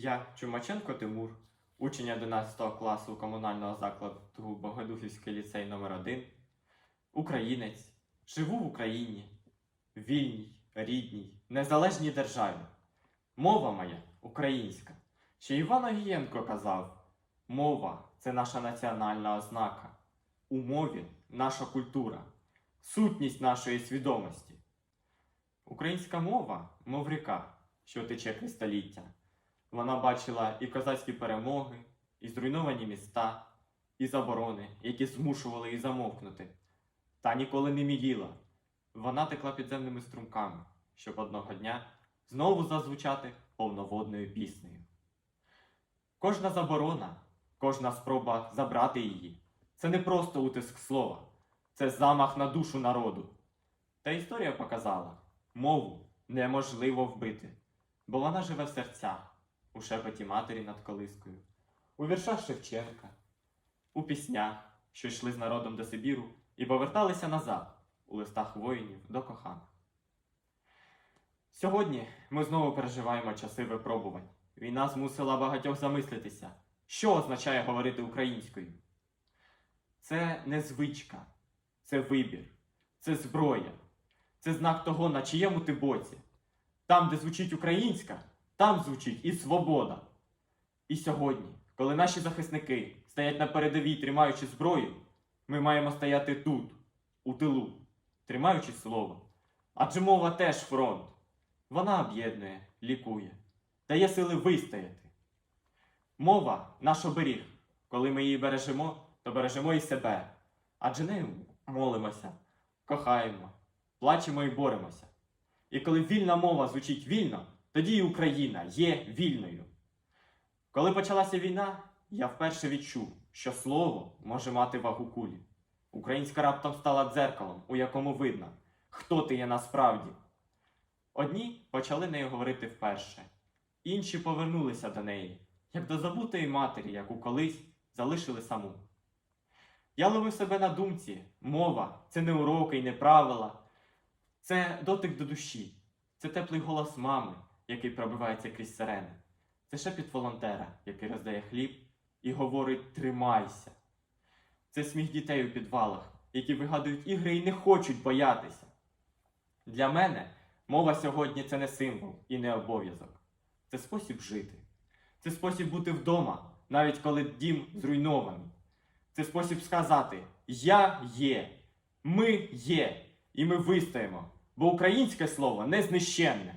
Я Чумаченко Тимур, учень 11 класу комунального закладу Богодухівський ліцей номер 1 українець, живу в Україні, вільній, рідній, незалежній державі. Мова моя українська. Ще Іван Огієнко казав: мова це наша національна ознака. У мові наша культура, сутність нашої свідомості. Українська мова, мов ріка, що тече крізь століття. Вона бачила і козацькі перемоги, і зруйновані міста, і заборони, які змушували її замовкнути. Та ніколи не міліла. Вона текла підземними струмками, щоб одного дня знову зазвучати повноводною піснею. Кожна заборона, кожна спроба забрати її це не просто утиск слова, це замах на душу народу. Та історія показала, мову неможливо вбити, бо вона живе в серцях, у шепоті матері над колискою, у віршах Шевченка, у піснях, що йшли з народом до Сибіру і поверталися назад у листах воїнів до коханих. Сьогодні ми знову переживаємо часи випробувань. Війна змусила багатьох замислитися, що означає говорити українською. Це не звичка, це вибір, це зброя, це знак того, на чиєму ти боці. Там, де звучить українська, там звучить і свобода. І сьогодні, коли наші захисники стоять на передовій, тримаючи зброю, ми маємо стояти тут, у тилу, тримаючи слово. Адже мова теж фронт. Вона об'єднує, лікує, дає сили вистояти. Мова наш оберіг. Коли ми її бережемо, то бережемо і себе. Адже нею молимося, кохаємо, плачемо і боремося. І коли вільна мова звучить вільно, тоді і Україна є вільною. Коли почалася війна, я вперше відчув, що слово може мати вагу кулі. Українська раптом стала дзеркалом, у якому видно, хто ти є насправді. Одні почали нею говорити вперше, інші повернулися до неї, як до забутої матері, яку колись залишили саму. Я ловив себе на думці, мова це не уроки і не правила, це дотик до душі, це теплий голос мами, який пробивається крізь сирени. Це шепіт волонтера, який роздає хліб і говорить тримайся. Це сміх дітей у підвалах, які вигадують ігри і не хочуть боятися. Для мене мова сьогодні це не символ і не обов'язок. Це спосіб жити. Це спосіб бути вдома, навіть коли дім зруйнований. Це спосіб сказати Я є, ми є, і ми вистоїмо, бо українське слово не знищенне.